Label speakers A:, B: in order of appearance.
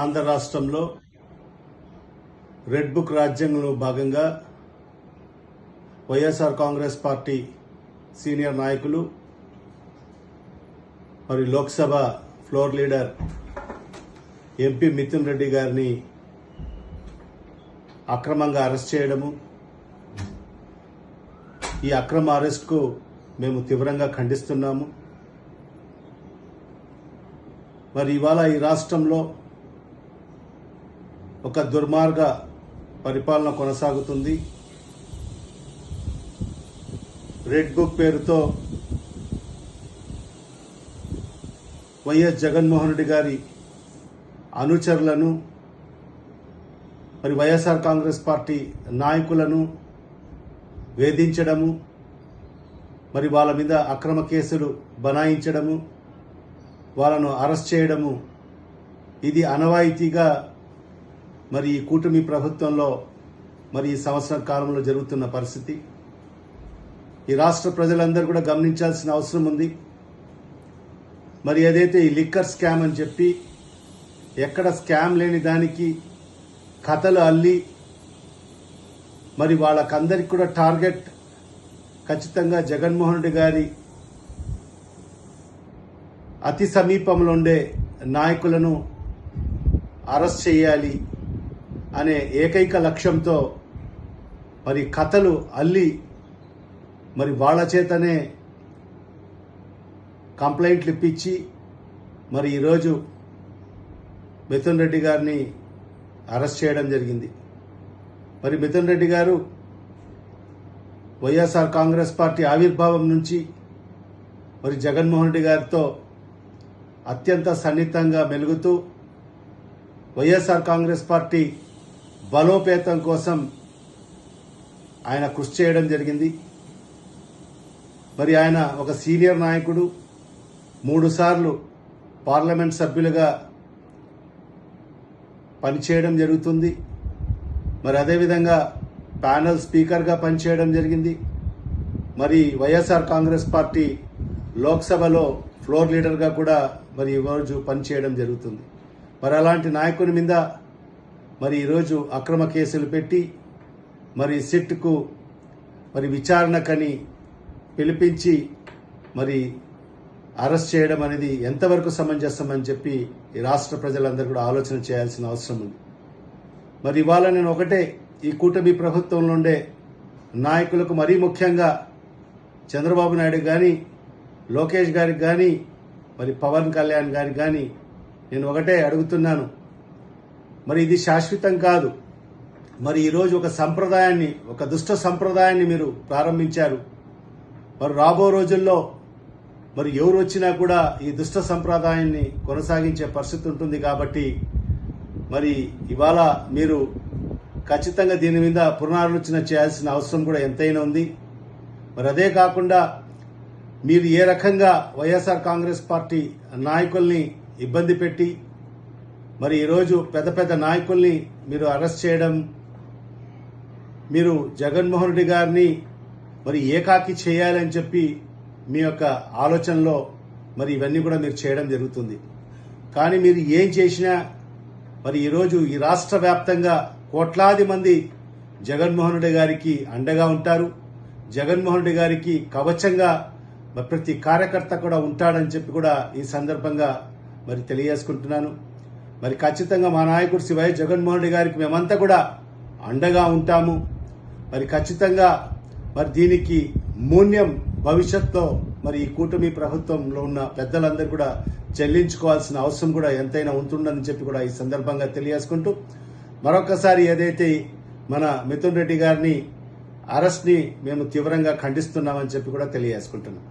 A: ఆంధ్ర రాష్ట్రంలో red book రాజ్యాంగంలో భాగంగా వైఎస్ఆర్ కాంగ్రెస్ పార్టీ సీనియర్ నాయకులు మరి Lok Sabha floor leader MP Mithun Reddy గారిని అక్రమంగా అరెస్ట్ చేయడము. ఈ అక్రమ అరెస్ట్కు మేము తీవ్రంగా ఖండిస్తున్నాము. మరి ఇవాళ ఈ రాష్ట్రంలో ఒక దుర్మార్గ పరిపాలన కొనసాగుతుంది. రెడ్ బుక్ పేరుతో వైఎస్ జగన్మోహన్ రెడ్డి గారి అనుచరులను మరి వైఎస్ఆర్ కాంగ్రెస్ పార్టీ నాయకులను వేధించడము మరి వాళ్ళ మీద అక్రమ కేసులు బనాయించడము వాళ్ళను అరెస్ట్ చేయడము ఇది అనవాయితీగా మరి ఈ కూటమి ప్రభుత్వంలో మరి ఈ సంవత్సర కాలంలో జరుగుతున్న పరిస్థితి. ఈ రాష్ట్ర ప్రజలందరూ కూడా గమనించాల్సిన అవసరం ఉంది. మరి ఏదైతే ఈ లిక్కర్ స్కామ్ అని చెప్పి ఎక్కడ స్కామ్ లేని దానికి కథలు అల్లి మరి వాళ్ళకందరికి కూడా టార్గెట్ ఖచ్చితంగా జగన్మోహన్ రెడ్డి గారి అతి సమీపంలో ఉండే నాయకులను అరెస్ట్ చేయాలి. అనే ఏకైక లక్ష్యంతో మరి కథలు అల్లి మరి వాళ్ళ చేతనే కంప్లైంట్లు ఇప్పించి మరి ఈరోజు మిథున్ రెడ్డి గారిని అరెస్ట్ చేయడం జరిగింది. మరి మిథున్ రెడ్డి గారు వైఎస్ఆర్ కాంగ్రెస్ పార్టీ ఆవిర్భావం నుంచి మరి జగన్మోహన్ రెడ్డి గారితో అత్యంత సన్నిహితంగా మెలుగుతూ వైఎస్ఆర్ కాంగ్రెస్ పార్టీ బలోపేతం కోసం ఆయన కృషి చేయడం జరిగింది. మరి ఆయన ఒక సీనియర్ నాయకుడు. మూడుసార్లు పార్లమెంట్ సభ్యులుగా పనిచేయడం జరుగుతుంది. మరి అదేవిధంగా ప్యానల్ స్పీకర్గా పనిచేయడం జరిగింది. మరి వైఎస్ఆర్ కాంగ్రెస్ పార్టీ లోక్సభలో ఫ్లోర్ లీడర్గా కూడా మరి ఈరోజు పనిచేయడం జరుగుతుంది. మరి అలాంటి నాయకుని మీద మరి ఈరోజు అక్రమ కేసులు పెట్టి మరి సిట్కు మరి విచారణకని పిలిపించి మరి అరెస్ట్ చేయడం అనేది ఎంతవరకు సమంజసం అని చెప్పి ఈ రాష్ట్ర ప్రజలందరూ కూడా ఆలోచన చేయాల్సిన అవసరం ఉంది. మరి ఇవాళ నేను ఒకటే ఈ కూటమి ప్రభుత్వంలో ఉండే నాయకులకు మరీ ముఖ్యంగా చంద్రబాబు నాయుడు కానీ లోకేష్ గారికి కానీ మరి పవన్ కళ్యాణ్ గారికి కానీ నేను ఒకటే అడుగుతున్నాను. మరి ఇది శాశ్వతం కాదు. మరి ఈరోజు ఒక సంప్రదాయాన్ని ఒక దుష్ట సంప్రదాయాన్ని మీరు ప్రారంభించారు. మరి రాబో రోజుల్లో మరి ఎవరు వచ్చినా కూడా ఈ దుష్ట సంప్రదాయాన్ని కొనసాగించే పరిస్థితి ఉంటుంది కాబట్టి మరి ఇవాళ మీరు ఖచ్చితంగా దీని మీద పునరాలోచన చేయాల్సిన అవసరం కూడా ఎంతైనా ఉంది. మరి అదే కాకుండా మీరు ఏ రకంగా వైఎస్ఆర్ కాంగ్రెస్ పార్టీ నాయకుల్ని ఇబ్బంది పెట్టి మరి ఈరోజు పెద్ద పెద్ద నాయకుల్ని మీరు అరెస్ట్ చేయడం మీరు జగన్మోహన్ రెడ్డి గారిని మరి ఏకాకి చేయాలని చెప్పి మీ యొక్క ఆలోచనలో మరి ఇవన్నీ కూడా మీరు చేయడం జరుగుతుంది. కానీ మీరు ఏం చేసినా మరి ఈరోజు ఈ రాష్ట్ర వ్యాప్తంగా కోట్లాది మంది జగన్మోహన్ రెడ్డి గారికి అండగా ఉంటారు. జగన్మోహన్ రెడ్డి గారికి కవచంగా ప్రతి కార్యకర్త కూడా ఉంటాడని చెప్పి కూడా ఈ సందర్భంగా మరి తెలియజేసుకుంటున్నాను. మరి ఖచ్చితంగా మా నాయకుడు శివయ్య జగన్మోహన్ రెడ్డి గారికి మేమంతా కూడా అండగా ఉంటాము. మరి ఖచ్చితంగా మరి దీనికి మూల్యం భవిష్యత్తులో మరి ఈ కూటమి ప్రభుత్వంలో ఉన్న పెద్దలందరూ కూడా చెల్లించుకోవాల్సిన అవసరం కూడా ఎంతైనా ఉంటుందని చెప్పి కూడా ఈ సందర్భంగా తెలియజేసుకుంటూ మరొకసారి ఏదైతే మన మిథున్ రెడ్డి గారిని అరెస్ట్ని మేము తీవ్రంగా ఖండిస్తున్నామని చెప్పి కూడా తెలియజేసుకుంటున్నాం.